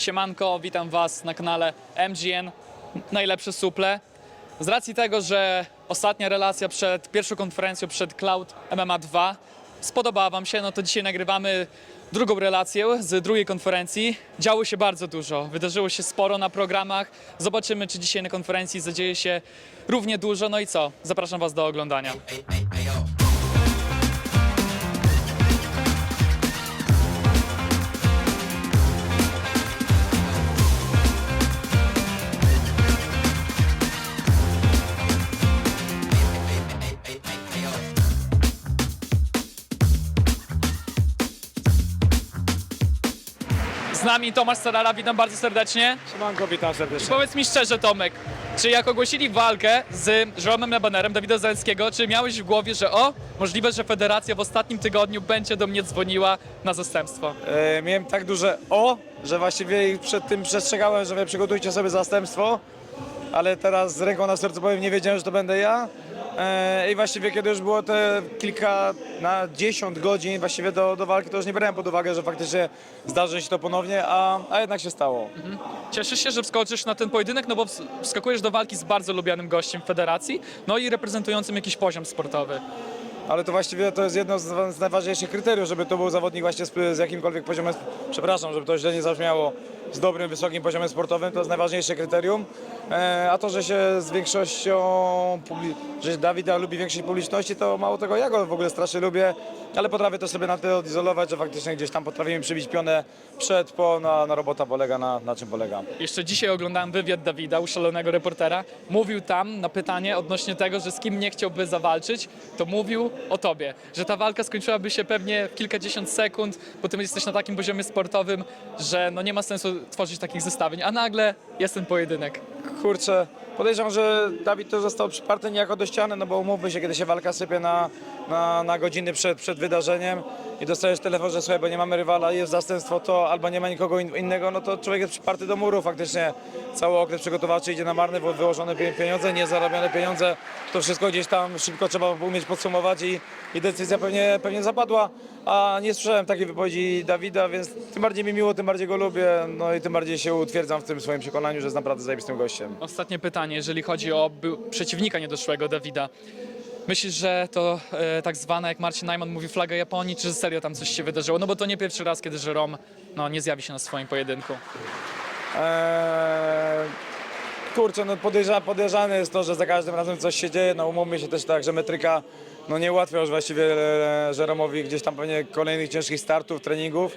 Siemanko, witam Was na kanale MGN, najlepsze suple. Z racji tego, że ostatnia relacja przed pierwszą konferencją, przed Cloud MMA 2 spodobała Wam się, no to dzisiaj nagrywamy drugą relację z drugiej konferencji. Działo się bardzo dużo, wydarzyło się sporo na programach. Zobaczymy, czy dzisiaj na konferencji zadzieje się równie dużo. No i co? Zapraszam Was do oglądania. Nami Tomasz Starala, witam bardzo serdecznie. Siemanko, witam serdecznie. Powiedz mi szczerze, Tomek, czy jak ogłosili walkę z Jeromem Lebanerem, Dawida Zaleńskiego, czy miałeś w głowie, że o, możliwe, że federacja w ostatnim tygodniu będzie do mnie dzwoniła na zastępstwo? E, miałem tak duże o, że właściwie ich przed tym przestrzegałem, że przygotujcie sobie zastępstwo, ale teraz z ręką na sercu powiem, nie wiedziałem, że to będę ja. E, I właściwie kiedy już było te kilka, na 10 godzin właściwie do, do walki, to już nie brałem pod uwagę, że faktycznie zdarzy się to ponownie, a, a jednak się stało. Cieszysz się, że wskoczysz na ten pojedynek, no bo ws- wskakujesz do walki z bardzo lubianym gościem w federacji, no i reprezentującym jakiś poziom sportowy. Ale to właściwie to jest jedno z, z najważniejszych kryteriów, żeby to był zawodnik właśnie z, z jakimkolwiek poziomem, przepraszam, żeby to źle nie zabrzmiało, z dobrym, wysokim poziomem sportowym, to jest najważniejsze kryterium. E, a to, że się z większością, że Dawida lubi większej publiczności, to mało tego, ja go w ogóle strasznie lubię, ale potrafię to sobie na tyle odizolować, że faktycznie gdzieś tam potrafimy przybić pionę przed, po, na, na robota polega, na, na czym polega. Jeszcze dzisiaj oglądałem wywiad Dawida, uszalonego reportera. Mówił tam na pytanie odnośnie tego, że z kim nie chciałby zawalczyć, to mówił o tobie, że ta walka skończyłaby się pewnie w kilkadziesiąt sekund, bo ty jesteś na takim poziomie sportowym, że no nie ma sensu tworzyć takich zestawień, a nagle jest ten pojedynek. Kurczę, podejrzewam, że Dawid to został przyparty niejako do ściany, no bo umówmy się, kiedy się walka sypie na, na, na godziny przed, przed wydarzeniem i dostajesz telefon, że słuchaj, bo nie mamy rywala, jest zastępstwo to, albo nie ma nikogo in, innego, no to człowiek jest przyparty do muru faktycznie. Cały okres przygotowawczy idzie na marne, wy- wyłożone pie- pieniądze, niezarabiane pieniądze, to wszystko gdzieś tam szybko trzeba umieć podsumować i, i decyzja pewnie, pewnie zapadła, a nie słyszałem takiej wypowiedzi Dawida, więc tym bardziej mi miło, tym bardziej go lubię, no i tym bardziej się utwierdzam w tym swoim przekonaniu, że jest naprawdę zajebistym gościem. Ostatnie pytanie, jeżeli chodzi o przeciwnika niedoszłego Dawida. Myślisz, że to e, tak zwane, jak Marcin Najman mówi, flaga Japonii, czy serio tam coś się wydarzyło? No bo to nie pierwszy raz, kiedy Jerome no, nie zjawi się na swoim pojedynku. Eee, kurczę, no podejrza, podejrzane jest to, że za każdym razem coś się dzieje. No umówmy się też tak, że metryka no nie ułatwia już właściwie e, Żeromowi gdzieś tam pewnie kolejnych ciężkich startów, treningów.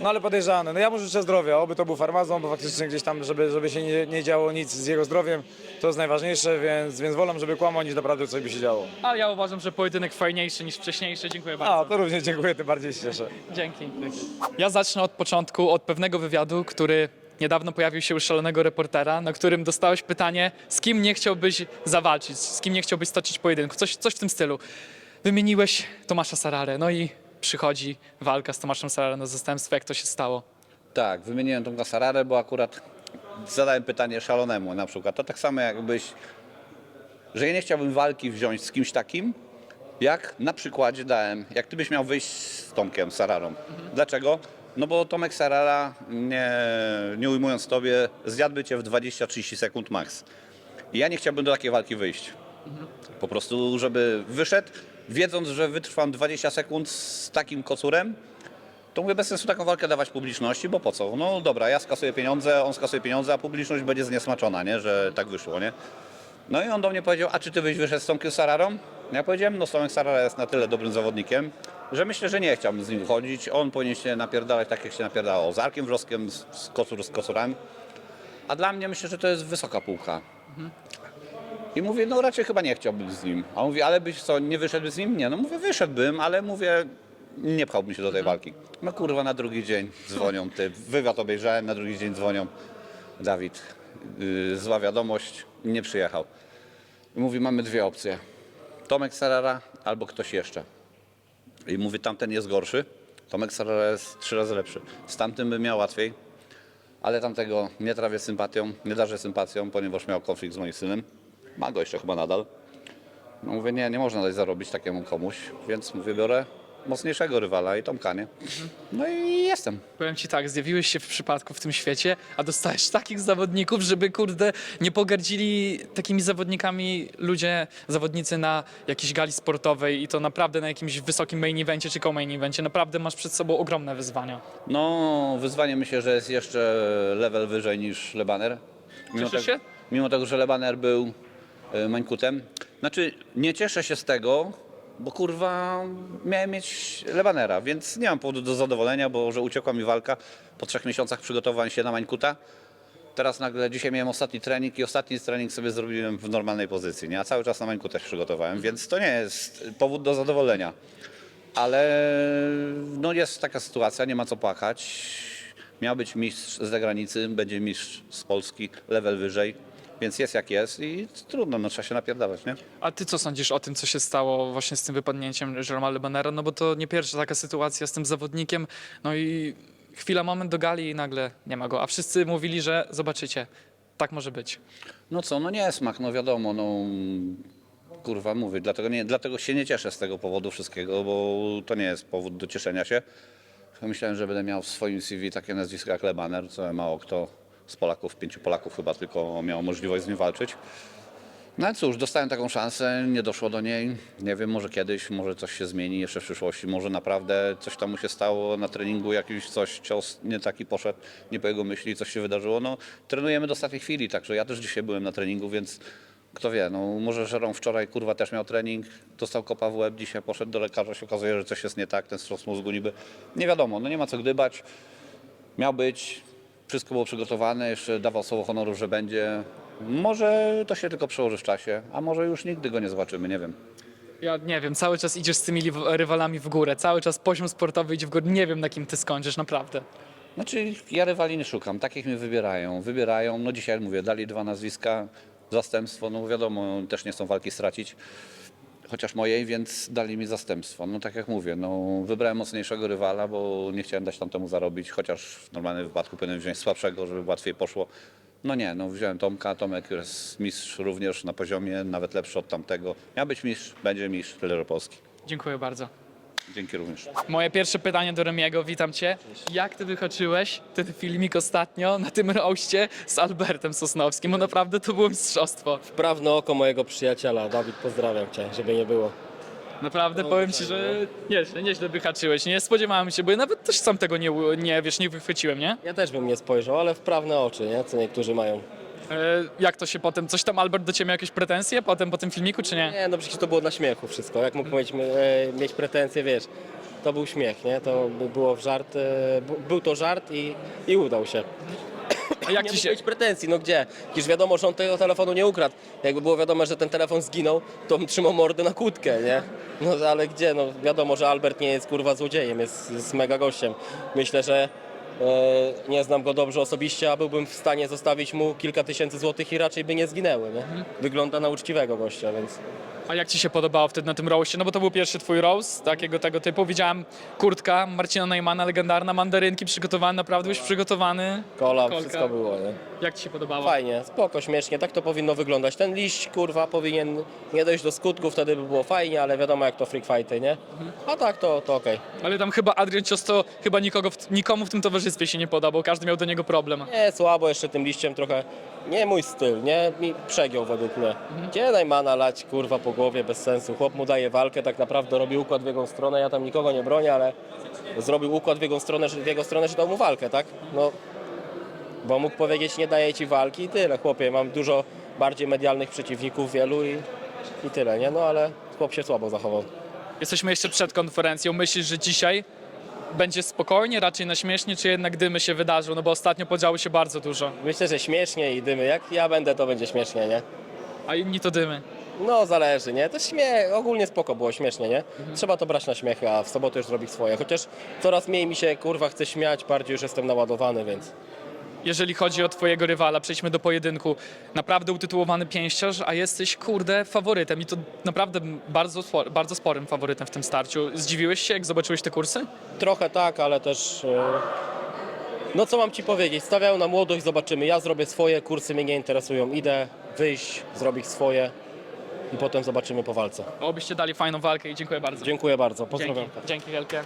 No ale podejrzane. No ja mu życzę zdrowia, oby to był farmazon, bo faktycznie gdzieś tam, żeby, żeby się nie, nie działo nic z jego zdrowiem, to jest najważniejsze, więc, więc wolę, żeby kłamał, niż naprawdę coś by się działo. Ale ja uważam, że pojedynek fajniejszy niż wcześniejszy. Dziękuję bardzo. A, to również dziękuję, tym bardziej się cieszę. Dzięki. Ja zacznę od początku, od pewnego wywiadu, który niedawno pojawił się u szalonego reportera, na którym dostałeś pytanie, z kim nie chciałbyś zawalczyć, z kim nie chciałbyś stoczyć pojedynku, coś, coś w tym stylu. Wymieniłeś Tomasza Sararę, no i przychodzi walka z Tomaszem Sararą na zastępstwo, jak to się stało. Tak, wymieniłem tą Sararę, bo akurat zadałem pytanie szalonemu na przykład. To tak samo jakbyś, że ja nie chciałbym walki wziąć z kimś takim, jak na przykładzie dałem, jak ty byś miał wyjść z Tomkiem Sararą. Dlaczego? No bo Tomek Sarara, nie, nie ujmując tobie, zjadłby cię w 20-30 sekund max. I ja nie chciałbym do takiej walki wyjść. Po prostu, żeby wyszedł, wiedząc, że wytrwam 20 sekund z takim kocurem, to mówię, bez sensu taką walkę dawać publiczności, bo po co? No dobra, ja skasuję pieniądze, on skasuje pieniądze, a publiczność będzie zniesmaczona, nie? że tak wyszło, nie? No i on do mnie powiedział, a czy ty byś wyszedł z Tomkiem Sararą? Ja powiedziałem, no Tomek Sarara jest na tyle dobrym zawodnikiem, że myślę, że nie chciałbym z nim chodzić. On powinien się napierdalać tak, jak się napierdało z Arkiem Wrzoskiem, z, z Kocur z Kocurami. A dla mnie myślę, że to jest wysoka półka. I mówię, no raczej chyba nie chciałbym z nim. A on mówi, ale byś co, nie wyszedł z nim? Nie, no mówię, wyszedłbym, ale mówię, nie pchałbym się do tej walki. No kurwa, na drugi dzień dzwonią, ty, wywiad obejrzałem, na drugi dzień dzwonią. Dawid, yy, zła wiadomość, nie przyjechał. I mówi, mamy dwie opcje. Tomek Sarara albo ktoś jeszcze. I mówi, tamten jest gorszy, Tomek Sarara jest trzy razy lepszy. Z tamtym bym miał łatwiej, ale tamtego nie trawię sympatią, nie darzę sympatią, ponieważ miał konflikt z moim synem. Ma go jeszcze chyba nadal. No mówię, nie, nie można dać zarobić takiemu komuś, więc mówię, biorę mocniejszego rywala i Tomka, nie? No i jestem. Powiem ci tak, zjawiłeś się w przypadku w tym świecie, a dostałeś takich zawodników, żeby kurde nie pogardzili takimi zawodnikami ludzie, zawodnicy na jakiejś gali sportowej i to naprawdę na jakimś wysokim main evencie czy co-main evencie. Naprawdę masz przed sobą ogromne wyzwania. No, wyzwanie myślę, że jest jeszcze level wyżej niż Lebaner. Mimo, Cieszysz się? mimo tego, że Lebaner był Mańkutem. Znaczy, nie cieszę się z tego, bo kurwa miałem mieć Lebanera, więc nie mam powodu do zadowolenia, bo że uciekła mi walka po trzech miesiącach przygotowań się na Mańkuta. Teraz nagle dzisiaj miałem ostatni trening i ostatni trening sobie zrobiłem w normalnej pozycji, nie? a cały czas na Mańku też przygotowałem, więc to nie jest powód do zadowolenia. Ale no jest taka sytuacja, nie ma co płakać. Miał być mistrz z zagranicy, będzie mistrz z Polski, level wyżej, więc jest jak jest i trudno, no trzeba się napierdalać, nie? A ty co sądzisz o tym, co się stało właśnie z tym wypadnięciem Jeroma Lebanera? No bo to nie pierwsza taka sytuacja z tym zawodnikiem. No i chwila, moment do gali i nagle nie ma go. A wszyscy mówili, że zobaczycie, tak może być. No co, no nie smak, no wiadomo, no kurwa mówię, dlatego, nie, dlatego się nie cieszę z tego powodu wszystkiego, bo to nie jest powód do cieszenia się. Myślałem, że będę miał w swoim CV takie nazwisko jak Lebaner, co mało kto z Polaków, pięciu Polaków chyba tylko miał możliwość z nim walczyć. No ale cóż, dostałem taką szansę, nie doszło do niej. Nie wiem, może kiedyś, może coś się zmieni jeszcze w przyszłości, może naprawdę coś tam mu się stało na treningu, jakiś coś, cios nie taki poszedł, nie po jego myśli, coś się wydarzyło. No, trenujemy do ostatniej chwili, także ja też dzisiaj byłem na treningu, więc kto wie, no może Żerom wczoraj kurwa też miał trening, dostał kopa w łeb, dzisiaj poszedł do lekarza, się okazuje, że coś jest nie tak, ten wstrząs mózgu niby. Nie wiadomo, no nie ma co gdybać. Miał być, wszystko było przygotowane, jeszcze dawał słowo honoru, że będzie. Może to się tylko przełoży w czasie, a może już nigdy go nie zobaczymy, nie wiem. Ja nie wiem, cały czas idziesz z tymi li- rywalami w górę, cały czas poziom sportowy idzie w górę. Nie wiem, na kim ty skończysz, naprawdę. Znaczy, ja rywali nie szukam, takich mnie wybierają. Wybierają, no dzisiaj mówię, dali dwa nazwiska, zastępstwo, no wiadomo, też nie chcą walki stracić, chociaż mojej, więc dali mi zastępstwo. No tak jak mówię, no wybrałem mocniejszego rywala, bo nie chciałem dać tamtemu zarobić, chociaż w normalnym wypadku powinienem wziąć słabszego, żeby łatwiej poszło. No nie, no wziąłem Tomka, Tomek jest mistrz również na poziomie, nawet lepszy od tamtego. Miał być mistrz, będzie mistrz, tyle Polski. Dziękuję bardzo. Dzięki również. Moje pierwsze pytanie do Remiego, witam cię. Jak ty wyhaczyłeś ten filmik ostatnio na tym roście z Albertem Sosnowskim? Bo naprawdę to było mistrzostwo. Prawne oko mojego przyjaciela. Dawid, pozdrawiam cię, żeby nie było. Naprawdę powiem ci, że nieźle, nieźle wyhaczyłeś. Nie spodziewałem się, bo ja nawet też sam tego nie, nie wiesz, nie wychwyciłem, nie? Ja też bym nie spojrzał, ale w prawne oczy, nie? Co niektórzy mają. E, jak to się potem, coś tam Albert do ciebie miał jakieś pretensje potem po tym filmiku, czy nie? Nie, no przecież to było dla śmiechu wszystko. Jak mógł mieć, e, mieć pretensje, wiesz, to był śmiech, nie? To by było w żart, e, bu- był to żart i, i udał się. A jak nie ci mógł się... mieć pretensji, no gdzie? Przecież wiadomo, że on tego telefonu nie ukradł. Jakby było wiadomo, że ten telefon zginął, to bym trzymał mordę na kłódkę, nie? No ale gdzie? No wiadomo, że Albert nie jest kurwa złodziejem, jest, jest mega gościem. Myślę, że nie znam go dobrze osobiście, a byłbym w stanie zostawić mu kilka tysięcy złotych i raczej by nie zginęły, nie? Wygląda na uczciwego gościa, więc... A jak ci się podobało wtedy na tym roście? No bo to był pierwszy twój roast, takiego tego typu. Widziałem kurtka Marcina Neumana, legendarna, mandarynki przygotowane, naprawdę byś przygotowany. Kola, Kolka. wszystko było, nie? Jak ci się podobało? Fajnie, spoko, śmiesznie, tak to powinno wyglądać. Ten liść, kurwa, powinien nie dojść do skutku, wtedy by było fajnie, ale wiadomo jak to freak fighty, nie? A tak to, to okej. Ale tam chyba Adrian Ciosto chyba nikogo w, nikomu w tym towarzystwie się nie podobał, każdy miał do niego problem. Nie, słabo jeszcze tym liściem trochę. Nie mój styl, nie? Mi przegiął według mnie. Gdzie Najmana lać, kurwa, po głowie, bez sensu. Chłop mu daje walkę, tak naprawdę robi układ w jego stronę, ja tam nikogo nie bronię, ale zrobił układ w jego stronę, że, w jego stronę, że dał mu walkę, tak? No, bo mógł powiedzieć, nie daję ci walki i tyle, chłopie. Mam dużo bardziej medialnych przeciwników, wielu i, i tyle, nie? No, ale chłop się słabo zachował. Jesteśmy jeszcze przed konferencją. Myślisz, że dzisiaj będzie spokojnie, raczej na śmiesznie, czy jednak dymy się wydarzą? No bo ostatnio podziało się bardzo dużo. Myślę, że śmiesznie i dymy. Jak ja będę, to będzie śmiesznie, nie? A inni to dymy. No, zależy, nie? To śmiech, ogólnie spoko było, śmiesznie, nie? Trzeba to brać na śmiechy, a w sobotę już zrobić swoje. Chociaż coraz mniej mi się, kurwa, chce śmiać, bardziej już jestem naładowany, więc... Jeżeli chodzi o twojego rywala, przejdźmy do pojedynku. Naprawdę utytułowany pięściarz, a jesteś, kurde, faworytem i to naprawdę bardzo, spor- bardzo sporym faworytem w tym starciu. Zdziwiłeś się, jak zobaczyłeś te kursy? Trochę tak, ale też... e, No co mam ci powiedzieć, stawiają na młodość, zobaczymy. Ja zrobię swoje, kursy mnie nie interesują. Idę wyjść, zrobić swoje. i potem zobaczymy po walce. Obyście dali fajną walkę i dziękuję bardzo. Dziękuję bardzo, pozdrawiam. Dzięki, dzięki wielkie.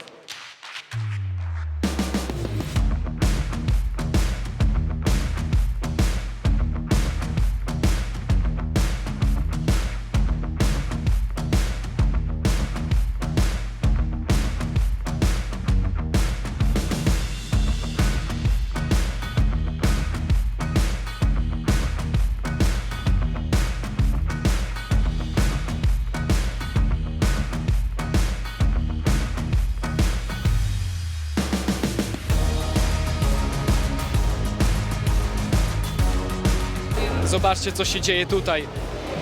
Zobaczcie, co się dzieje tutaj.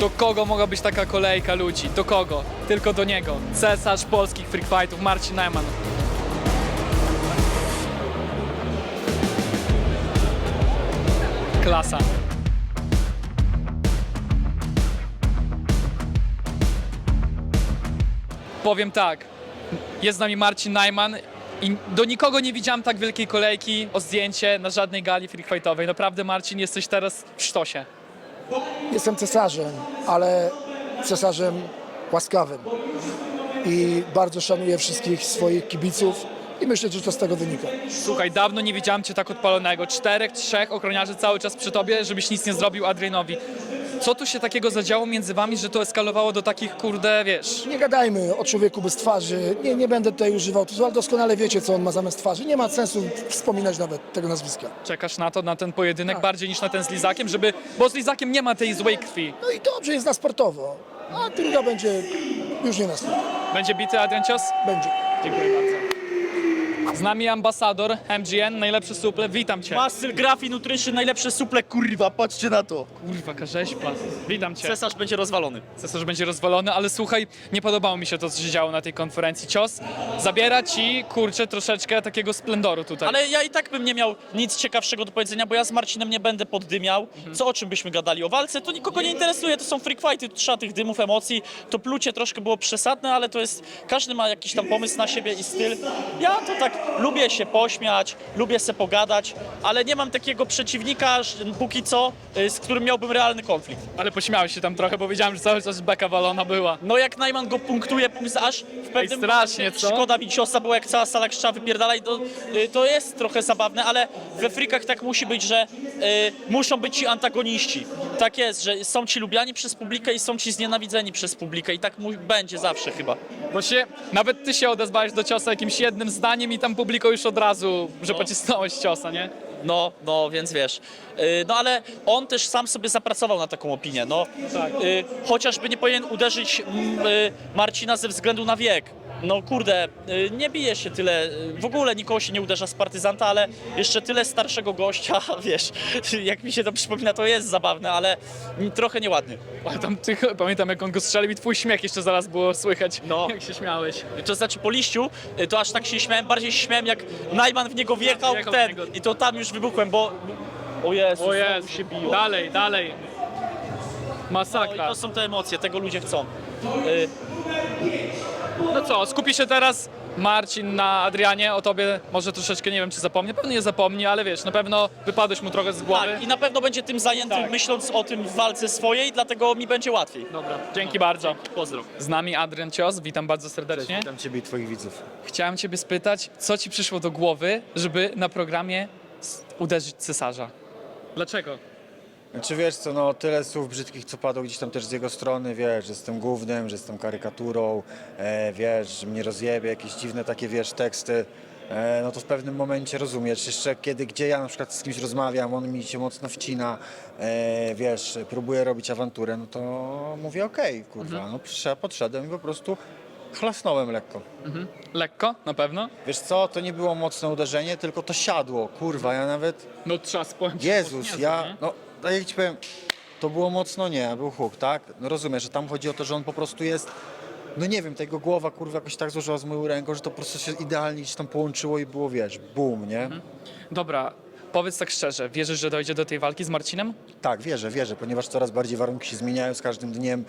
Do kogo mogła być taka kolejka ludzi? Do kogo? Tylko do niego. Cesarz polskich freak fightów, Marcin Neumann. Klasa. Powiem tak, jest z nami Marcin Najman i do nikogo nie widziałem tak wielkiej kolejki o zdjęcie na żadnej gali freak fightowej. Naprawdę Marcin, jesteś teraz w sztosie. Jestem cesarzem, ale cesarzem łaskawym. I bardzo szanuję wszystkich swoich kibiców i myślę, że to z tego wynika. Słuchaj, dawno nie widziałem cię tak odpalonego. Czterech, trzech ochroniarzy cały czas przy tobie, żebyś nic nie zrobił Adrianowi. Co tu się takiego zadziało między wami, że to eskalowało do takich, kurde, wiesz... Nie gadajmy o człowieku bez twarzy. Nie, nie będę tutaj używał, ale doskonale wiecie, co on ma zamiast twarzy. Nie ma sensu wspominać nawet tego nazwiska. Czekasz na to, na ten pojedynek Tak. bardziej niż na ten z Lizakiem, żeby... Bo z Lizakiem nie ma tej złej krwi. No i dobrze jest na sportowo, a druga będzie już nie na sportowo. Będzie bity Adrian Cios? Będzie. Dziękuję bardzo. Z nami ambasador MGN, najlepszy suple. Witam cię. Master Graphi Nutrition, najlepsze suple, kurwa, patrzcie na to. Kurwa, karześpa. Witam cię. Cesarz będzie rozwalony. Cesarz będzie rozwalony, ale słuchaj, nie podobało mi się to, co się działo na tej konferencji. Cios zabiera ci, kurczę, troszeczkę takiego splendoru tutaj. Ale ja i tak bym nie miał nic ciekawszego do powiedzenia, bo ja z Marcinem nie będę poddymiał. Co o czym byśmy gadali? O walce? To nikogo nie interesuje, to są freak fighty, tu trzeba tych dymów, emocji. To plucie troszkę było przesadne, ale to jest, każdy ma jakiś tam pomysł na siebie i styl. Ja to tak lubię się pośmiać, lubię se pogadać, ale nie mam takiego przeciwnika, póki co, y, z którym miałbym realny konflikt. Ale pośmiałeś się tam trochę, bo wiedziałem, że cały czas beka walona była. No jak Najman go punktuje, punkt aż w pewnym strasznie, momencie co? szkoda mi ciosa, bo jak cała sala krzyczała wypierdala i to, y, to jest trochę zabawne, ale we frikach tak musi być, że y, muszą być ci antagoniści. Tak jest, że są ci lubiani przez publikę i są ci znienawidzeni przez publikę i tak mu będzie zawsze chyba. Bo się, nawet ty się odezwałeś do ciosa jakimś jednym zdaniem i tam publiko już od razu, że pocisnąłeś ciosa, nie? No, no, więc wiesz. Y, No ale on też sam sobie zapracował na taką opinię. No, Tak. y, chociażby nie powinien uderzyć mm, y, Marcina ze względu na wiek. No kurde, y, nie bije się tyle, y, w ogóle nikogo się nie uderza z partyzanta, ale jeszcze tyle starszego gościa, wiesz, jak mi się to przypomina, to jest zabawne, ale trochę nieładnie. Ale tam ty, pamiętam jak on go strzelił i twój śmiech jeszcze zaraz było słychać, No. jak się śmiałeś. To znaczy po liściu, y, to aż tak się śmiałem, bardziej się śmiałem jak Najman w niego wjechał, Wjechał w ten, niego. i to tam już wybuchłem, bo... O Jezu, O jest, się biło. dalej, dalej. No Masakra. to są te emocje, tego ludzie chcą. Y, No co, skupi się teraz Marcin na Adrianie, o tobie może troszeczkę, nie wiem czy zapomni, pewnie nie zapomni, ale wiesz, na pewno wypadłeś mu trochę z głowy. Tak, i na pewno będzie tym zajęty, Tak. myśląc o tym w walce swojej, dlatego mi będzie łatwiej. Dobra, dzięki bardzo. Pozdro. Z nami Adrian Cios, witam bardzo serdecznie. Witam Ciebie i Twoich widzów. Chciałem ciebie spytać, co ci przyszło do głowy, żeby na programie s- uderzyć cesarza? Dlaczego? Czy wiesz co, no tyle słów brzydkich, co padło gdzieś tam też z jego strony, wiesz, że jestem głównym, że jestem karykaturą, e, wiesz, że mnie rozjebie, jakieś dziwne takie, wiesz, teksty. E, no to w pewnym momencie rozumiesz, jeszcze kiedy, gdzie ja na przykład z kimś rozmawiam, on mi się mocno wcina, e, wiesz, próbuje robić awanturę, no to mówię okej, kurwa, no przyszedłem, podszedłem i po prostu chlasnąłem lekko. Lekko, na pewno? Wiesz co, to nie było mocne uderzenie, tylko to siadło, kurwa, ja nawet... No spojrzeć. Jezus, ja, no tak jak ci powiem, to było mocno nie, był huk, tak? No rozumiem, że tam chodzi o to, że on po prostu jest, no nie wiem, ta jego głowa kurwa jakoś tak złożyła z moją ręką, że to po prostu się idealnie gdzieś tam połączyło i było, wiesz, boom, nie? Dobra, powiedz tak szczerze, wierzysz, że dojdzie do tej walki z Marcinem? Tak, wierzę, wierzę, ponieważ coraz bardziej warunki się zmieniają z każdym dniem.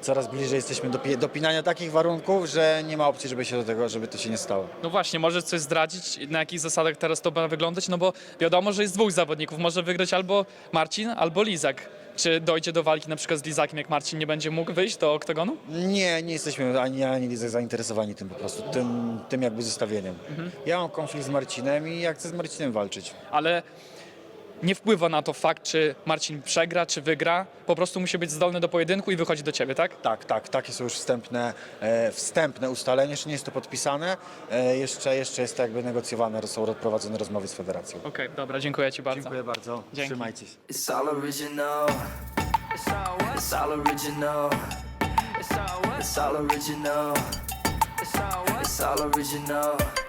Coraz bliżej jesteśmy do pi- dopinania takich warunków, że nie ma opcji, żeby się do tego, żeby to się nie stało. No właśnie, możesz coś zdradzić, na jakich zasadach teraz to ma wyglądać? No bo wiadomo, że jest dwóch zawodników. Może wygrać albo Marcin, albo Lizak. Czy dojdzie do walki na przykład z Lizakiem, jak Marcin nie będzie mógł wyjść do oktagonu? Nie, nie jesteśmy ani ja, ani Lizek zainteresowani tym po prostu, tym, tym jakby zestawieniem. Ja mam konflikt z Marcinem i ja chcę z Marcinem walczyć. Ale nie wpływa na to fakt, czy Marcin przegra, czy wygra. Po prostu musi być zdolny do pojedynku i wychodzi do ciebie, tak? Tak, tak, takie są już wstępne, e, wstępne ustalenia, jeszcze nie jest to podpisane, e, jeszcze, jeszcze jest to jakby negocjowane, są prowadzone rozmowy z federacją. Okej, dobra, dziękuję ci bardzo. Dziękuję bardzo, Dzięki. trzymajcie się. It's all original. It's all what? It's all original. It's all what? It's all original. It's all what? It's all original.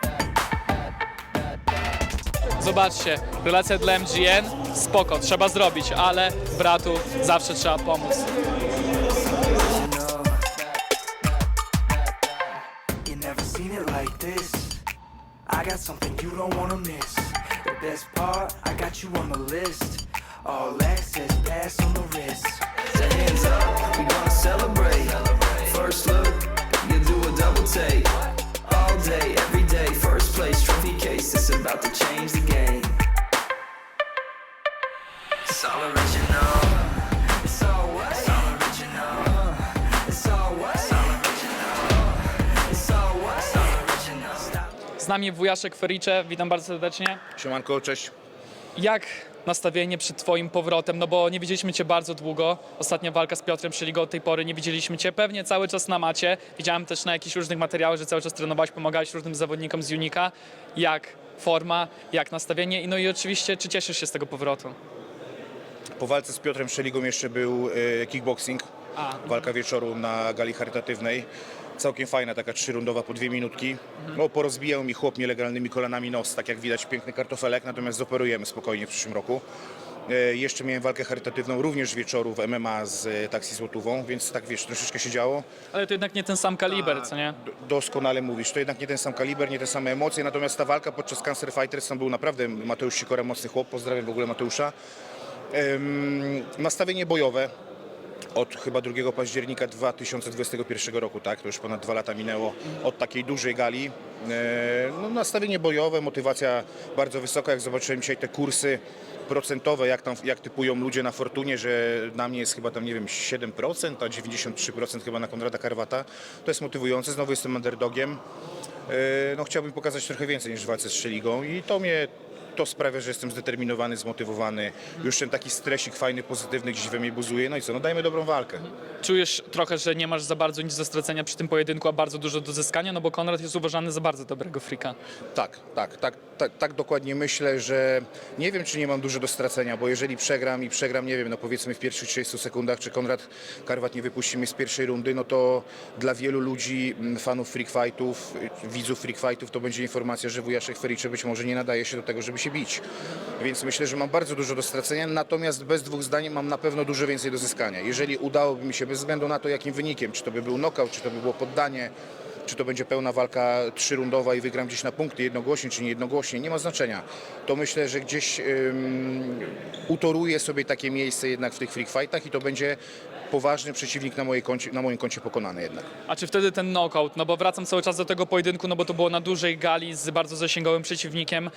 Zobaczcie, relacja dla MGN, spoko, trzeba zrobić, ale bratu zawsze trzeba pomóc. I got something you don't wanna miss. The best part, I got you on the list. All access, pass on nami wujaszek Fericze, witam bardzo serdecznie. Siemanko, cześć. Jak nastawienie przed twoim powrotem? No bo nie widzieliśmy cię bardzo długo. Ostatnia walka z Piotrem Szeligo od tej pory nie widzieliśmy cię. Pewnie cały czas na macie. Widziałem też na jakichś różnych materiałach, że cały czas trenowałeś, pomagałeś różnym zawodnikom z Unika. Jak forma, jak nastawienie? I No i oczywiście, czy cieszysz się z tego powrotu? Po walce z Piotrem Szeligą jeszcze był e, kickboxing. A. Walka wieczoru na gali charytatywnej. Całkiem fajna, taka trzyrundowa po dwie minutki. No, porozbijał mi chłop nielegalnymi kolanami nos, tak jak widać piękny kartofelek, natomiast zoperujemy spokojnie w przyszłym roku. E, Jeszcze miałem walkę charytatywną również wieczoru w MMA z e, Taksi Złotówą, więc tak wiesz, troszeczkę się działo. Ale to jednak nie ten sam kaliber, co nie? D- Doskonale mówisz, to jednak nie ten sam kaliber, nie te same emocje, natomiast ta walka podczas Cancer Fighters tam był naprawdę Mateusz Sikora, mocny chłop, pozdrawiam w ogóle Mateusza. Ym, nastawienie bojowe od chyba 2 października 2021 roku, tak, to już ponad dwa lata minęło od takiej dużej gali. E, no, nastawienie bojowe, motywacja bardzo wysoka, jak zobaczyłem dzisiaj te kursy procentowe, jak tam, jak typują ludzie na Fortunie, że na mnie jest chyba tam, nie wiem, 7%, a 93% chyba na Konrada Karwata. To jest motywujące, znowu jestem underdogiem. E, No, chciałbym pokazać trochę więcej niż walce z Szeligą i to mnie to sprawia, że jestem zdeterminowany, zmotywowany. Już ten taki stresik fajny, pozytywny gdzieś we mnie buzuje. No i co, no dajmy dobrą walkę. Czujesz trochę, że nie masz za bardzo nic do stracenia przy tym pojedynku, a bardzo dużo do zyskania? No bo Konrad jest uważany za bardzo dobrego frika. Tak, tak, tak, tak, tak dokładnie myślę, że nie wiem, czy nie mam dużo do stracenia, bo jeżeli przegram i przegram, nie wiem, no powiedzmy w pierwszych 30 sekundach, czy Konrad Karwat nie wypuści mnie z pierwszej rundy, no to dla wielu ludzi, mm, fanów freak fightów, widzów freak fightów, to będzie informacja, że wujaszek Fericze być może nie nadaje się do tego, żeby się bić. Więc myślę, że mam bardzo dużo do stracenia, natomiast bez dwóch zdań mam na pewno dużo więcej do zyskania. Jeżeli udałoby mi się, bez względu na to, jakim wynikiem, czy to by był knockout, czy to by było poddanie, czy to będzie pełna walka trzyrundowa i wygram gdzieś na punkty jednogłośnie, czy nie jednogłośnie, nie ma znaczenia. To myślę, że gdzieś ym, utoruję sobie takie miejsce jednak w tych freak fightach i to będzie poważny przeciwnik na, mojej koncie, na moim koncie pokonany jednak. A czy wtedy ten knockout, no bo wracam cały czas do tego pojedynku, no bo to było na dużej gali z bardzo zasięgowym przeciwnikiem.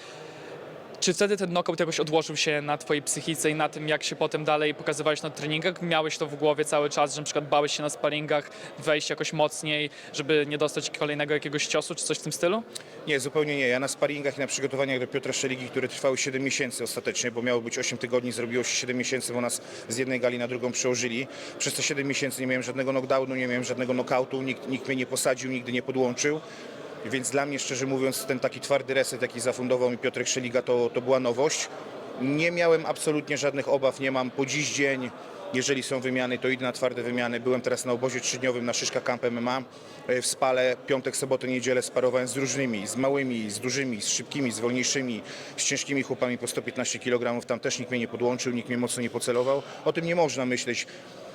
Czy wtedy ten knockout jakoś odłożył się na twojej psychice i na tym, jak się potem dalej pokazywałeś na treningach? Miałeś to w głowie cały czas, że na przykład bałeś się na sparingach wejść jakoś mocniej, żeby nie dostać kolejnego jakiegoś ciosu, czy coś w tym stylu? Nie, zupełnie nie. Ja na sparingach i na przygotowaniach do Piotra Szeligi, które trwały 7 miesięcy ostatecznie, bo miało być 8 tygodni, zrobiło się 7 miesięcy, bo nas z jednej gali na drugą przełożyli. Przez te 7 miesięcy nie miałem żadnego knockdownu, nie miałem żadnego knockoutu, nikt, nikt mnie nie posadził, nigdy nie podłączył. Więc dla mnie, szczerze mówiąc, ten taki twardy reset, jaki zafundował mi Piotrek Szeliga, to, to była nowość. Nie miałem absolutnie żadnych obaw, nie mam po dziś dzień. Jeżeli są wymiany, to idę na twarde wymiany. Byłem teraz na obozie trzydniowym na Szyszka Camp MMA e, w Spale. Piątek, sobotę, niedzielę sparowałem z różnymi, z małymi, z dużymi, z szybkimi, z wolniejszymi, z ciężkimi chłopami po 115 kg. Tam też nikt mnie nie podłączył, nikt mnie mocno nie pocelował. O tym nie można myśleć.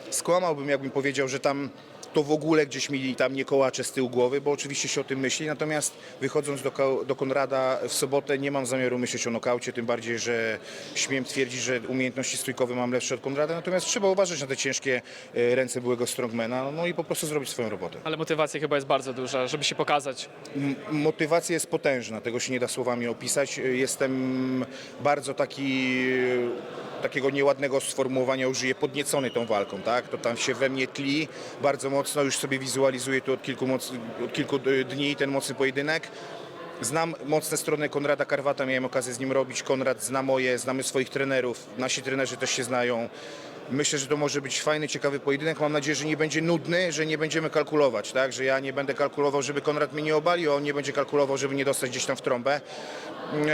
Skłamałbym, jakbym powiedział, że tam to w ogóle gdzieś mi tam nie kołacze z tyłu głowy, bo oczywiście się o tym myśli, natomiast wychodząc do, do Konrada w sobotę nie mam zamiaru myśleć o nokaucie, tym bardziej, że śmiem twierdzić, że umiejętności stójkowe mam lepsze od Konrada, natomiast trzeba uważać na te ciężkie e, ręce byłego strongmana, no i po prostu zrobić swoją robotę. Ale motywacja chyba jest bardzo duża, żeby się pokazać. M- Motywacja jest potężna, tego się nie da słowami opisać. Jestem bardzo taki, takiego nieładnego sformułowania użyję, podniecony tą walką, tak? To tam się we mnie tli bardzo mocno, już sobie wizualizuję to od kilku, moc, od kilku y, dni ten mocny pojedynek. Znam mocne strony Konrada Karwata, miałem okazję z nim robić. Konrad zna moje, znamy swoich trenerów, nasi trenerzy też się znają. Myślę, że to może być fajny, ciekawy pojedynek. Mam nadzieję, że nie będzie nudny, że nie będziemy kalkulować, tak? Że ja nie będę kalkulował, żeby Konrad mnie nie obalił, a on nie będzie kalkulował, żeby nie dostać gdzieś tam w trąbę. Eee,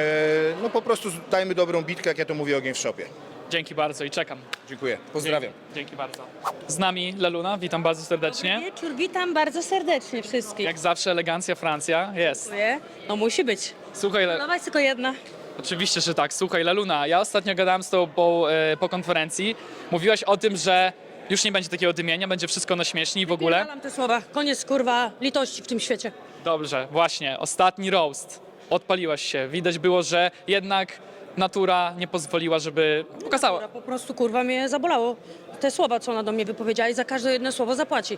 No po prostu dajmy dobrą bitkę, jak ja to mówię o Game Shopie. Dzięki bardzo i czekam. Dziękuję. Pozdrawiam. Dzięki bardzo. Z nami Leluna, witam bardzo serdecznie. Wieczór, witam bardzo serdecznie wszystkich. Jak zawsze elegancja Francja jest. Dziękuję. No musi być. Słuchaj, Le- Dawać tylko jedna. oczywiście, że tak. Słuchaj, Leluna, ja ostatnio gadałem z tobą po, e, po konferencji. Mówiłaś o tym, że już nie będzie takiego dymienia, będzie wszystko na śmieszni i w ogóle. Pierdalam te słowa. Koniec kurwa litości w tym świecie. Dobrze, właśnie, ostatni roast. Odpaliłaś się. Widać było, że jednak natura nie pozwoliła, żeby pokazała. Po prostu kurwa mnie zabolało. Te słowa, co ona do mnie wypowiedziała i za każde jedno słowo zapłaci.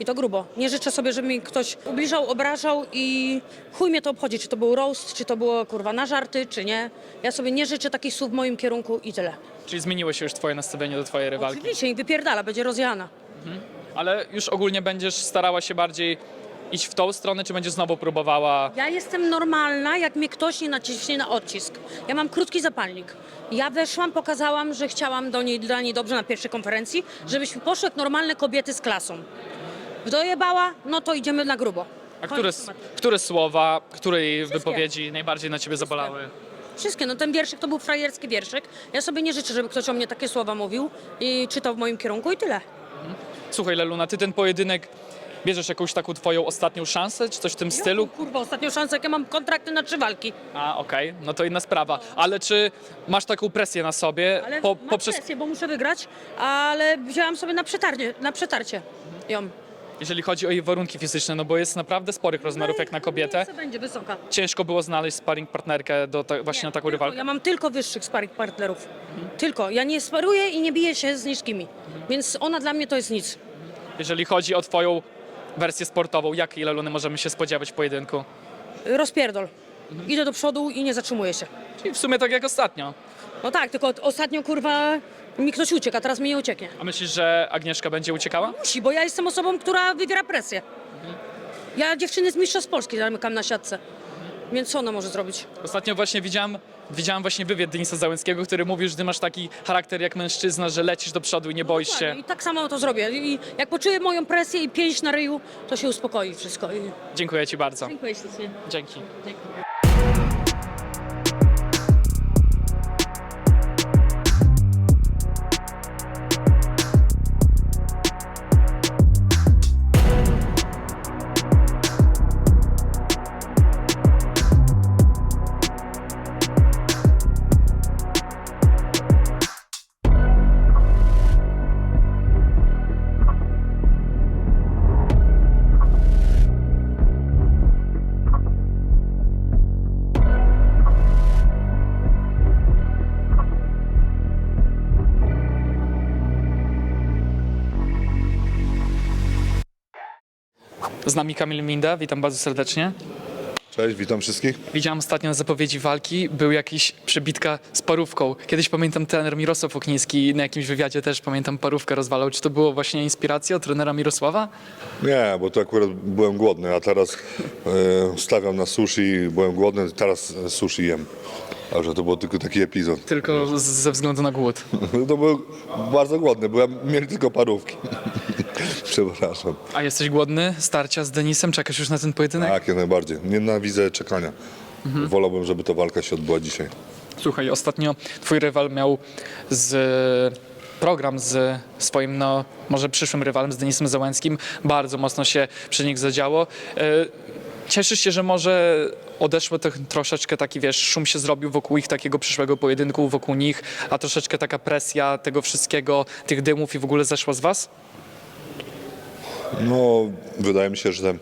I to grubo. Nie życzę sobie, żeby mi ktoś ubliżał, obrażał i chuj mnie to obchodzi, czy to był roast, czy to było kurwa na żarty, czy nie. Ja sobie nie życzę takich słów w moim kierunku i tyle. Czyli zmieniło się już twoje nastawienie do twojej rywalki. Oczywiście i wypierdala, będzie rozjana. Ale już ogólnie będziesz starała się bardziej iść w tą stronę, czy będziesz znowu próbowała Ja jestem normalna, jak mnie ktoś nie naciśnie na odcisk. Ja mam krótki zapalnik. Ja weszłam, pokazałam, że chciałam do niej, dla niej dobrze na pierwszej konferencji, żebyśmy poszły jak normalne kobiety z klasą. Dojebała, no to idziemy na grubo. A które, tematu. które słowa, której wypowiedzi najbardziej na ciebie zabolały? Wszystkie, no ten wierszyk to był frajerski wierszyk. Ja sobie nie życzę, żeby ktoś o mnie takie słowa mówił i czytał w moim kierunku i tyle. Słuchaj, Leluna, ty ten pojedynek bierzesz jakąś taką twoją ostatnią szansę, czy coś w tym stylu? Kurwa, ostatnią szansę, jak ja mam kontrakty na trzy walki. A, okej, no to inna sprawa. Ale czy masz taką presję na sobie Ale po, mam poprzez, presję, bo muszę wygrać, ale wzięłam sobie na przetarcie, na przetarcie ją. jeżeli chodzi o jej warunki fizyczne, no bo jest naprawdę sporych rozmiarów jak na kobietę. Co będzie wysoka. Ciężko było znaleźć sparring partnerkę do ta, właśnie na taką Tylko, rywalkę. ja mam tylko wyższych sparring partnerów. Tylko. Ja nie sparuję i nie biję się z niskimi. Więc ona dla mnie to jest nic. Jeżeli chodzi o twoją wersję sportową, jakiej Leluny możemy się spodziewać w pojedynku? Rozpierdol. Idę do przodu i nie zatrzymuję się. Czyli w sumie tak jak ostatnio. No tak, tylko ostatnio kurwa mi ktoś uciekł, a teraz mi nie ucieknie. A myślisz, że Agnieszka będzie uciekała? Musi, bo ja jestem osobą, która wywiera presję. Ja dziewczyny z Mistrzostw Polski zamykam na siatce. Więc co ona może zrobić? Ostatnio właśnie widziałem, widziałem właśnie wywiad Denisa Załęckiego, który mówił, że ty masz taki charakter jak mężczyzna, że lecisz do przodu i nie boisz się. I tak samo to zrobię. I jak poczuję moją presję i pięść na ryju, to się uspokoi wszystko. I... Dziękuję ci bardzo. Dziękuję ślicznie. Dzięki. Z nami Kamil Minda, witam bardzo serdecznie. Cześć, witam wszystkich. Widziałem ostatnio na zapowiedzi walki, był jakiś przebitka z parówką. Kiedyś pamiętam trener Mirosław Okniński na jakimś wywiadzie też pamiętam parówkę rozwalał. Czy to było właśnie inspiracja od trenera Mirosława? Nie, bo to akurat byłem głodny, a teraz e, stawiam na sushi, byłem głodny, teraz sushi jem. Także to był tylko taki epizod. Tylko z, ze względu na głód. To był bardzo głodny, byłem, mieli tylko parówki. Przepraszam. A jesteś głodny? Starcia z Denisem? Czekasz już na ten pojedynek? Tak, jak najbardziej. Nienawidzę czekania. Wolałbym, żeby ta walka się odbyła dzisiaj. Słuchaj, ostatnio twój rywal miał z program z swoim, no może przyszłym rywalem, z Denisem Załęckim. Bardzo mocno się przy nich zadziało. E, Cieszysz się, że może odeszło to troszeczkę taki, wiesz, szum się zrobił wokół ich takiego przyszłego pojedynku, wokół nich, a troszeczkę taka presja tego wszystkiego, tych dymów i w ogóle zeszła z was? No, wydaje mi się, że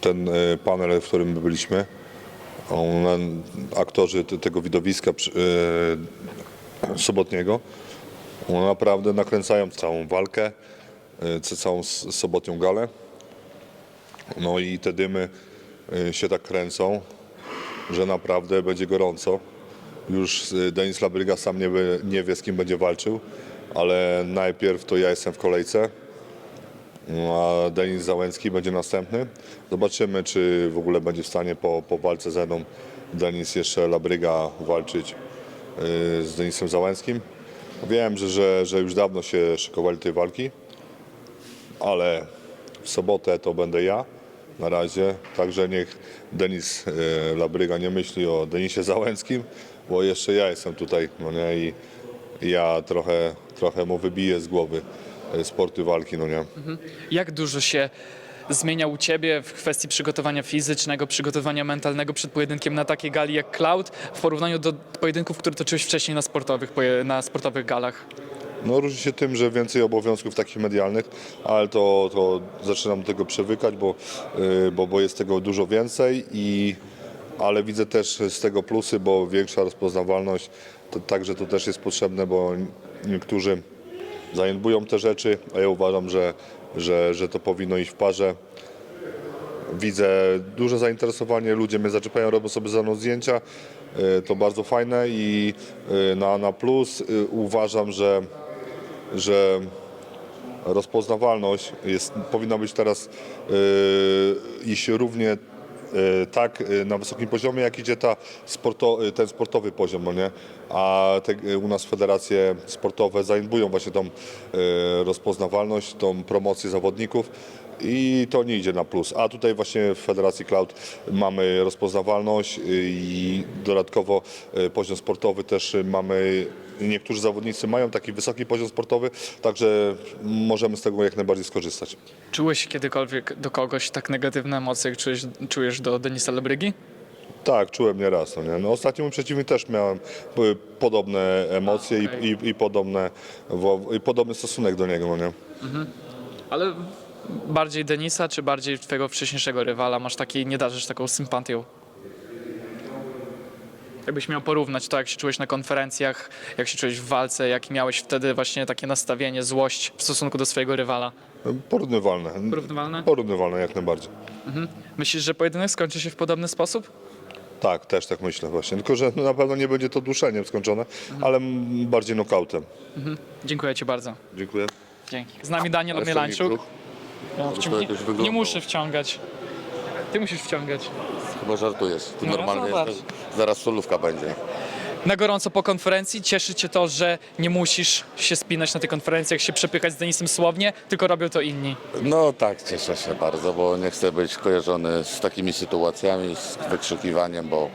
ten, e, panel, w którym my byliśmy, on, aktorzy te- tego widowiska przy- e, sobotniego, naprawdę nakręcają całą walkę, ca- całą sobotnią galę. No i te dymy się tak kręcą, że naprawdę będzie gorąco. Już Denis Labryga sam nie, nie wie, z kim będzie walczył, ale najpierw to ja jestem w kolejce. No, a Denis Załęcki będzie następny. Zobaczymy, czy w ogóle będzie w stanie po, po walce ze mną Denis jeszcze Labryga walczyć y, z Denisem Załęckim. Wiem, że, że, że już dawno się szykowali tej walki, ale w sobotę to będę ja na razie. Także niech Denis y, Labryga nie myśli o Denisie Załęckim, bo jeszcze ja jestem tutaj no nie? I, ja trochę, trochę mu wybiję z głowy sporty walki, no nie. Jak dużo się zmienia u Ciebie w kwestii przygotowania fizycznego, przygotowania mentalnego przed pojedynkiem na takiej gali jak Cloud w porównaniu do pojedynków, które toczyłeś wcześniej na sportowych, poje- na sportowych galach? No różni się tym, że więcej obowiązków takich medialnych, ale to, to zaczynam do tego przewykać, bo, yy, bo, bo jest tego dużo więcej i ale widzę też z tego plusy, bo większa rozpoznawalność, to, także to też jest potrzebne, bo niektórzy zaniedbują te rzeczy, a ja uważam, że, że, że to powinno iść w parze. Widzę duże zainteresowanie, ludzie mnie zaczepiają, robią sobie ze mną zdjęcia, y, to bardzo fajne i y, na, na plus y, uważam, że że rozpoznawalność jest, powinna być teraz yy, iść równie tak yy, na wysokim poziomie, jak idzie ta sporto, yy, ten sportowy poziom, no nie? A te, u nas federacje sportowe zaniedbują właśnie tą rozpoznawalność, tą promocję zawodników i to nie idzie na plus. A tutaj właśnie w Federacji Cloud mamy rozpoznawalność i dodatkowo poziom sportowy też mamy niektórzy zawodnicy mają taki wysoki poziom sportowy, także możemy z tego jak najbardziej skorzystać. Czułeś kiedykolwiek do kogoś tak negatywne emocje, jak czujesz, czujesz do Denisa Labrygi? Tak, czułem nieraz. No nie? no, ostatnio mój przeciwnik też miałem podobne emocje Okej. i, i, i, podobne, i podobny stosunek do niego. No nie? Ale bardziej Denisa, czy bardziej twojego wcześniejszego rywala? Masz taki, nie darzysz taką sympatią? Jakbyś miał porównać to, jak się czułeś na konferencjach, jak się czułeś w walce, jak miałeś wtedy właśnie takie nastawienie, złość w stosunku do swojego rywala. Porównywalne. Porównywalne? Porównywalne jak najbardziej. Myślisz, że pojedynek skończy się w podobny sposób? Tak, też tak myślę właśnie. Tylko, że na pewno nie będzie to duszeniem skończone, ale m, bardziej nokautem. Dziękuję Ci bardzo. Dziękuję. Dzięki. Z nami Daniel Ale Mielańczuk. No, jakoś wyglądało. nie muszę wciągać. Ty musisz wciągać. Chyba żartujesz. Tu No, normalnie zobacz. jest, zaraz solówka będzie. Na gorąco po konferencji cieszy Cię to, że nie musisz się spinać na tej konferencji, jak się przepychać z Denisem słownie, tylko robią to inni. No tak, cieszę się bardzo, bo nie chcę być kojarzony z takimi sytuacjami, z wykrzykiwaniem, bo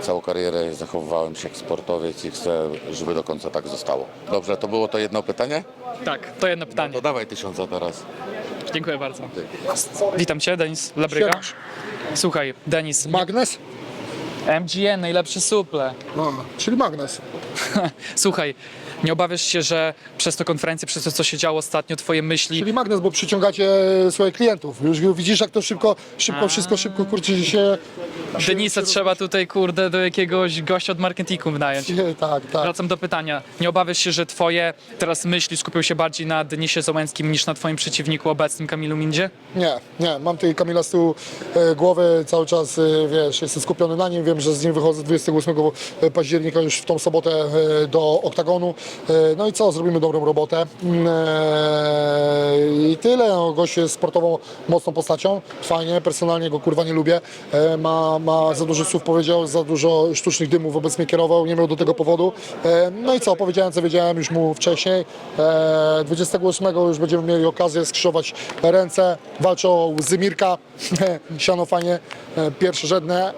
całą karierę zachowywałem się jak sportowiec i chcę, żeby do końca tak zostało. Dobrze, to było to jedno pytanie? Tak, to jedno pytanie. To dawaj tysiąca teraz. Dziękuję bardzo. Witam Cię, Denis Labryga. Siemasz. Słuchaj, Denis, Magnes? MGN, najlepsze suple. No, czyli magnes. Słuchaj, nie obawiasz się, że przez tę konferencję, przez to, co się działo ostatnio, Twoje myśli Czyli magnes, bo przyciągacie swoich klientów. Już widzisz, jak to szybko, szybko, wszystko szybko kurczę się... Denisa trzeba tutaj, kurde, do jakiegoś gościa od marketingu wynająć. tak, tak. Wracam do pytania. Nie obawiasz się, że twoje teraz myśli skupią się bardziej na Denisie Załęckim niż na twoim przeciwniku obecnym Kamilu Mindzie? Nie, nie, mam tej Kamila z tyłu e, głowy, cały czas, e, wiesz, jestem skupiony na nim, wiem, że z nim wychodzę 28 października już w tą sobotę e, do oktagonu. E, no i co, zrobimy dobrą robotę. E, I tyle, no, gość jest sportową, mocną postacią, fajnie, personalnie go kurwa nie lubię. E, ma, ma za dużo słów powiedział, za dużo sztucznych dymów wobec mnie kierował, nie miał do tego powodu. E, no i co, powiedziałem co wiedziałem już mu wcześniej. E, 28 już będziemy mieli okazję skrzyżować ręce, walczę o łzy Mirka, siano fajnie, e, pierwszorzędne,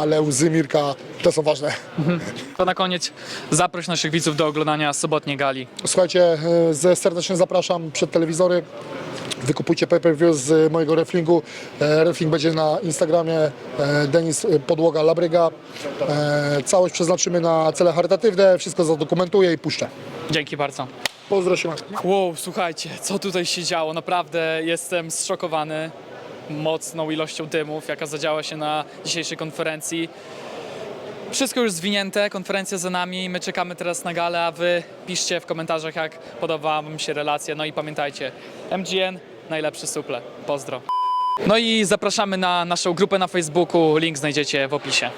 ale łzy Mirka te są ważne. To na koniec zaproś naszych widzów do oglądania sobotniej gali. Słuchajcie, e, ze- serdecznie zapraszam przed telewizory. Wykupujcie pay-per-view z mojego reflingu. E, Refling będzie na Instagramie e, Denis Podłoga Labryga. Całość przeznaczymy na cele charytatywne, wszystko zadokumentuję i puszczę. Dzięki bardzo. Pozdro się. Wow, słuchajcie, co tutaj się działo? Naprawdę jestem zszokowany mocną ilością dymów, jaka zadziała się na dzisiejszej konferencji. Wszystko już zwinięte, konferencja za nami, my czekamy teraz na galę, a wy piszcie w komentarzach, jak podoba wam się relacja. No i pamiętajcie, MGN, najlepszy suple. Pozdro. No i zapraszamy na naszą grupę na Facebooku, link znajdziecie w opisie.